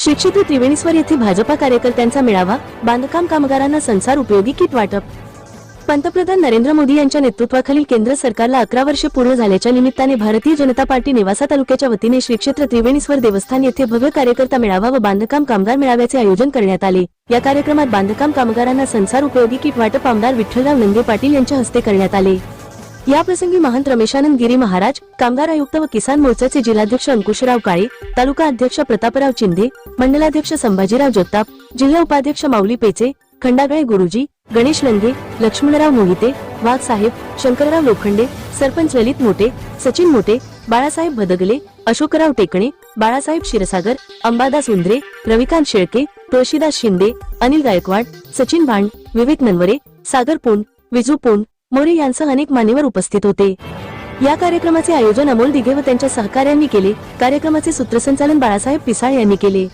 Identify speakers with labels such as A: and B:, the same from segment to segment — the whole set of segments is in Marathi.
A: श्रीक्षेत्र त्रिवेणीस्वर येथे भाजपा कार्यकर्त्यांचा मेळावा बांधकाम कामगारांना संसार उपयोगी किट वाटप. पंतप्रधान नरेंद्र मोदी यांच्या नेतृत्वाखालील केंद्र सरकारला अकरा वर्षे पूर्ण झाल्याच्या निमित्ताने भारतीय जनता पार्टी नेवासा तालुक्याच्या वतीने श्रीक्षेत्र त्रिवेणीस्वर देवस्थान येथे भव्य कार्यकर्ता मेळावा व बांधकाम कामगार मेळाव्याचे आयोजन करण्यात आले. या कार्यक्रमात बांधकाम कामगारांना संसार उपयोगी किट वाटप आमदार विठ्ठलराव नंगे पाटील यांच्या हस्ते करण्यात आले. याप्रसंगी महंत रमेशानंद गिरी महाराज कामगार आयुक्त व किसान मोर्चाचे जिल्हाध्यक्ष अंकुशराव काळे तालुका अध्यक्ष प्रतापराव चिंधे मंडलाध्यक्ष संभाजीराव जगताप जिल्हा उपाध्यक्ष माऊली पेचे खंडागळे गुरुजी गणेश लंगे लक्ष्मणराव मोहिते वाघ साहेब शंकरराव लोखंडे सरपंच ललित मोठे सचिन मोठे बाळासाहेब भदगले अशोकराव टेकणे बाळासाहेब क्षीरसागर अंबादास उंद्रे रविकांत शेळके तुळशीदास शिंदे अनिल गायकवाड सचिन भांड विवेक ननवरे सागर पोंड विजू पोंड मोरे यांसह अनेक मान्यवर उपस्थित होते. या कार्यक्रमाचे आयोजन अमोल दिघे व त्यांच्या सहकार्यांनी केले. कार्यक्रमाचे सूत्रसंचालन बाळासाहेब पिसाळ यांनी केले.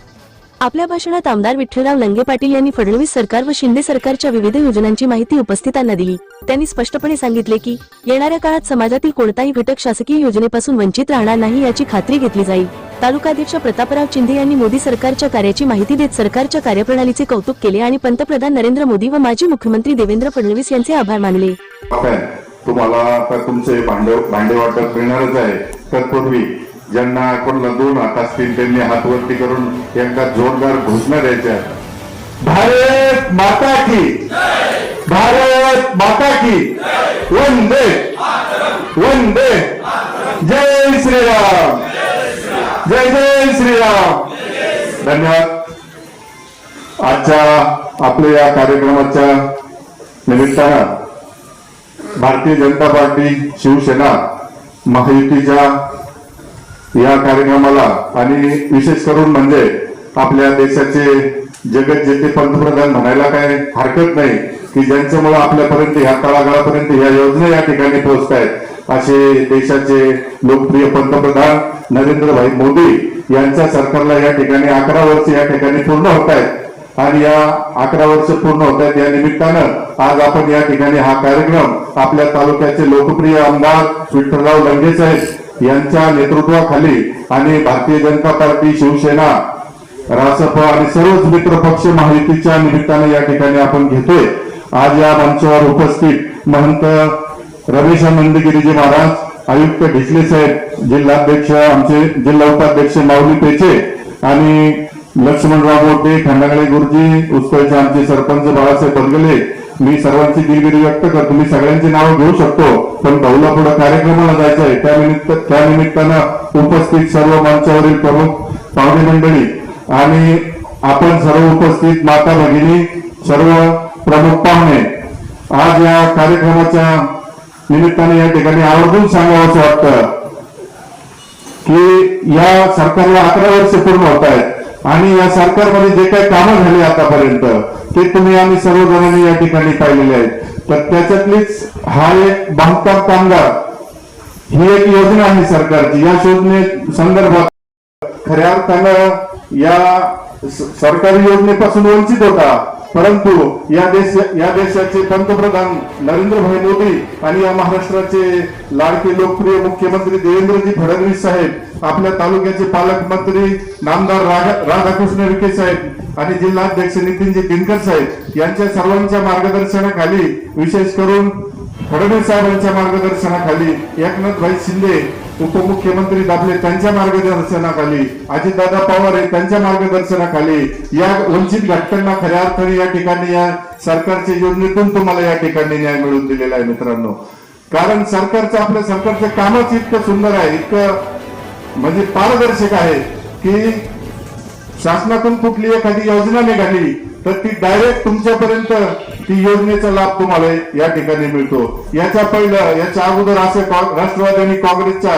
A: आपल्या भाषणात आमदार विठ्ठलराव लंगे पाटील यांनी फडणवीस सरकार व शिंदे सरकारच्या विविध योजनांची माहिती उपस्थितांना दिली. त्यांनी स्पष्टपणे सांगितले की येणाऱ्या काळात समाजातील कोणताही घटक शासकीय योजनेपासून वंचित राहणार नाही याची खात्री घेतली जाईल. तालुकाध्यक्ष प्रतापराव शिंदे यांनी मोदी सरकारच्या कार्याची माहिती देत सरकारच्या कार्यप्रणालीचे कौतुक केले आणि पंतप्रधान नरेंद्र मोदी व माजी मुख्यमंत्री देवेंद्र फडणवीस यांचे आभार मानले.
B: तुम्हाला तुमचे भांडे वाटप मिळणारच आहे. तत्पूर्वी ज्यांना कोणाला दोन हात असतील त्यांनी हातवरती करून यांना जोरदार घोषणा द्यायच्या. भारत माता की भारत माता की वंदे! वंदे! जय श्रीराम! जय जय श्रीराम! धन्यवाद. आजच्या आपल्या या कार्यक्रमाच्या निमित्तानं भारतीय जनता पार्टी शिवसेना महायुतीच्या या कार्यक्रमाला आणि विशेष करून म्हणजे आपल्या देशाचे जगत जेते पंतप्रधान म्हणायला काय हरकत नाही की ज्यांच्यामुळे आपल्यापर्यंत ह्या तळागाळापर्यंत ह्या योजना या ठिकाणी पोहोचत आहेत असे देशाचे लोकप्रिय पंतप्रधान नरेंद्रभाई मोदी यांच्या सरकारला या ठिकाणी अकरा वर्ष या ठिकाणी पूर्ण होत आहेत आणि या अकरा वर्ष पूर्ण होत आहेत या निमित्तानं आज आपण या ठिकाणी हा कार्यक्रम आपल्या तालुक्याचे लोकप्रिय आमदार विठ्ठलराव लंगे साहेब यांच्या नेतृत्वाखाली आणि भारतीय जनता पार्टी शिवसेना रासप आणि सर्वच मित्र पक्ष महायुतीच्या निमित्ताने या ठिकाणी आपण घेतोय. आज या मंचावर उपस्थित महंत रमेश नंदगिरीजी महाराज आयुक्त ढिसले साहेब जिल्हाध्यक्ष आमचे जिल्हा उपाध्यक्ष माऊली पेचे आणि लक्ष्मणराव मोठे खंडागळे गुरुजी उस्कळचे आमचे सरपंच बाळासाहेब बदगले मी सर्वांची दिलगिरी व्यक्त करतो. मी सगळ्यांची नावं घेऊ शकतो. पण भाऊला पुढे कार्यक्रमाला जायचं आहे त्यानिमित्त त्यानिमित्तानं उपस्थित सर्व मंचावरील प्रमुख पाहुणे मंडळी आणि आपण सर्व उपस्थित माता भगिनी सर्व प्रमुख पाहुणे आज या कार्यक्रमाच्या निमित्ताने या ठिकाणी आवर्जून सांगावं वाटतं की या सरकारला अकरा वर्ष पूर्ण होत आहेत आणि या सरकारमध्ये जे काही कामं झाली आतापर्यंत ते तुम्ही आम्ही सर्वजणांनी या ठिकाणी पाहिलेले आहेत. तर त्याच्यातलीच हा एक बांधकाम कामगार ही एक योजना आहे सरकारची. या योजने संदर्भात खऱ्या अर्थानं या सरकारी योजनेपासून वंचित होता. परंतु या देश या देशाचे पंतप्रधान नरेंद्रभाई मोदी आणि या महाराष्ट्राचे लाडके लोकप्रिय मुख्यमंत्री देवेंद्रजी फडणवीस साहेब आपल्या तालुक्याचे पालकमंत्री नामदार राधा- राधाकृष्ण विखे साहेब आणि जिल्हाध्यक्ष नितीनजी दिनकर साहेब यांच्या सर्वांच्या मार्गदर्शनाखाली विशेष करून फडणवीस साहेबांच्या मार्गदर्शनाखाली एकनाथ भाई शिंदे उपमुख्यमंत्री दाबले त्यांच्या मार्गदर्शनाखाली अजितदादा पवार आहे त्यांच्या मार्गदर्शनाखाली या वंचित घटकांना खऱ्या अर्थाने या ठिकाणी या सरकारच्या योजनेतून तुम्हाला या ठिकाणी न्याय मिळवून दिलेला आहे मित्रांनो. कारण सरकारचं आपल्या सरकारचं कामच इतकं सुंदर आहे इतकं म्हणजे पारदर्शक आहे की शासनातून कुठली एखादी योजना निघाली तर ती डायरेक्ट तुमच्यापर्यंत ती योजनेचा लाभ तुम्हाला या ठिकाणी मिळतो. याच्या पहिलं याच्या अगोदर असं राष्ट्रवादी आणि काँग्रेसच्या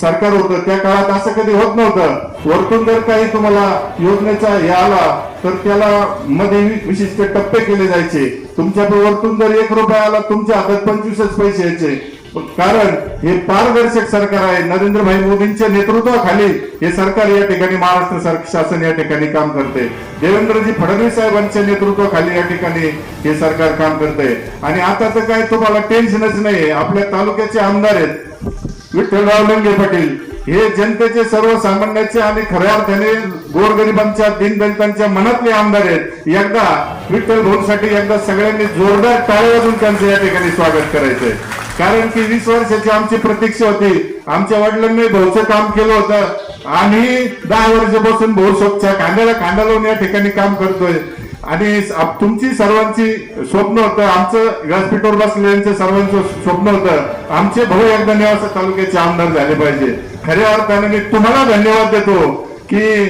B: सरकार होतं त्या काळात असं कधी होत नव्हतं. वरतून जर काही तुम्हाला योजनेचा हे आला तर त्याला मध्ये विशिष्ट टप्पे केले जायचे. तुमच्या वरतून जर एक रुपया आला तुमच्या हातात पंचवीसच पैसे यायचे. कारण हे पारदर्शक सरकार आहे. नरेंद्रभाई मोदींच्या नेतृत्वाखाली हे सरकार या ठिकाणी महाराष्ट्र शासन या ठिकाणी काम करते. देवेंद्रजी फडणवीस साहेबांच्या नेतृत्वाखाली या ठिकाणी हे सरकार काम करते. आणि आता तर काय तुम्हाला टेन्शनच नाही आपल्या तालुक्याचे आमदार आहेत विठ्ठलराव लंगे पाटील. हे जनतेचे सर्वसामान्याचे आणि खऱ्या अर्थाने गोरगरिबांच्या दिनदलितांच्या मनातले आमदार आहेत. एकदा विठ्ठल भाऊसाठी एकदा सगळ्यांनी जोरदार टाळे वाजून त्यांचं या ठिकाणी स्वागत करायचंय. कारण की वीस वर्षाची आमची प्रतीक्षा होती. आमच्या वडिलांनी भाऊचं काम केलं होतं. आम्ही दहा वर्षापासून भाऊ स्वच्छ खांद्याला खांदा लावून या ठिकाणी काम करतोय. आणि तुमची सर्वांची स्वप्न होतं. आमचं व्यासपीठावर बसलेल्यांचं सर्वांचं स्वप्न होतं. आमचे भाऊ एकदा नेवासा तालुक्याचे आमदार झाले पाहिजे. खऱ्या अर्थाने मी तुम्हाला धन्यवाद देतो की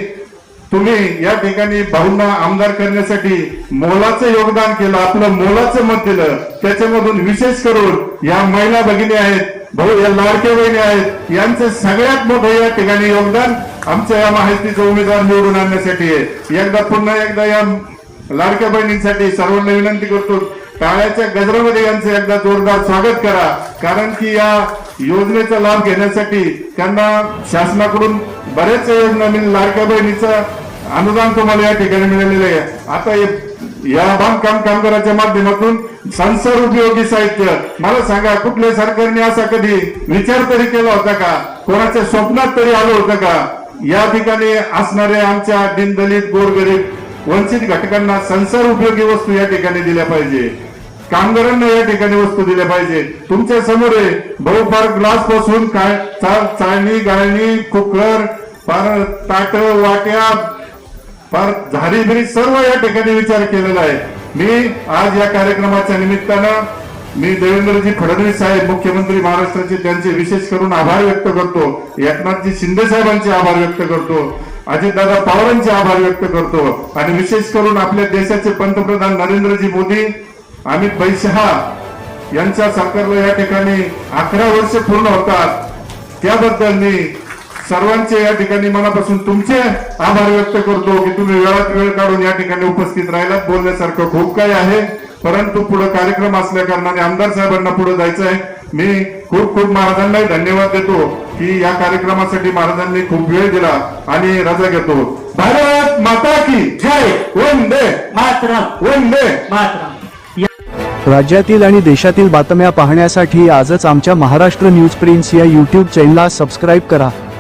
B: तुम्ही या ठिकाणी भाऊंना आमदार करण्यासाठी मोलाचं योगदान केलं आपलं मोलाचं मत दिलं. त्याच्यामधून विशेष करून या महिला भगिनी आहेत भाऊ या लाडक्या बहिणी आहेत यांचं सगळ्यात मोठं या ठिकाणी योगदान आमच्या या माहितीचं उमेदवार निवडून आणण्यासाठी आहे. एकदा पुन्हा एकदा या लाडक्या बहिणींसाठी सर्वांना विनंती करतो टाळ्याच्या गजरामध्ये यांचं एकदा जोरदार स्वागत करा कारण की या योजनेचा लाभ घेण्यासाठी त्यांना शासनाकडून बऱ्याच योजना मिळेल लाडक्या बहिणीचं अनुदान तुम्हाला या ठिकाणी मिळालेलं आहे. आता हे- या बांधकाम कामगाराच्या माध्यमातून संसार उपयोगी साहित्य. मला सांगा कुठल्या सरकारने असा कधी विचार तरी केला होता का? कोणाच्या स्वप्नात तरी आलं होतं का? या ठिकाणी असणाऱ्या आमच्या दिनदलित गोरगरीब वंचित घटकांना संसार उपयोगी वस्तू या ठिकाणी दिल्या पाहिजे. कामगारांना या ठिकाणी वस्तू दिल्या पाहिजे. तुमच्यासमोर आहे भाऊ फार ग्लासपासून काय चाळणी गाळणी कुकर ताट वाट्या फार झाली तरी सर्व या ठिकाणी विचार केलेला आहे. मी आज या कार्यक्रमाच्या निमित्तानं मी देवेंद्रजी फडणवीस साहेब मुख्यमंत्री महाराष्ट्राचे त्यांचे विशेष करून आभार व्यक्त करतो. एकनाथजी शिंदे साहेबांचे आभार व्यक्त करतो. अजितदादा पवारांचे आभार व्यक्त करतो. आणि विशेष करून आपल्या देशाचे पंतप्रधान नरेंद्रजी मोदी अमित भाई शहा यांच्या सरकारला या ठिकाणी अकरा वर्ष पूर्ण होतात. त्याबद्दल मी सर्वांचे या ठिकाणी मनापासून तुमचे आभार व्यक्त करतो की तुम्ही वेळात वेळ काढून या ठिकाणी उपस्थित राहिलात. बोलण्यासारखं खूप काही आहे परंतु पुढे कार्यक्रम असल्या कारणाने आमदार साहेबांना पुढे जायचं आहे. मी खूप खूप महाराजांनाही धन्यवाद देतो की या कार्यक्रमासाठी महाराजांनी खूप वेळ दिला आणि रजा घेतो. भारत माता की जय. वंदे.
C: मातरम.
B: वंदे.
C: मातरम.
D: राज्यातील आणि देशातील बातम्या पाहण्यासाठी आजच आमच्या महाराष्ट्र न्यूज प्रिन्स या यूट्यूब चॅनलला सबस्क्राईब करा.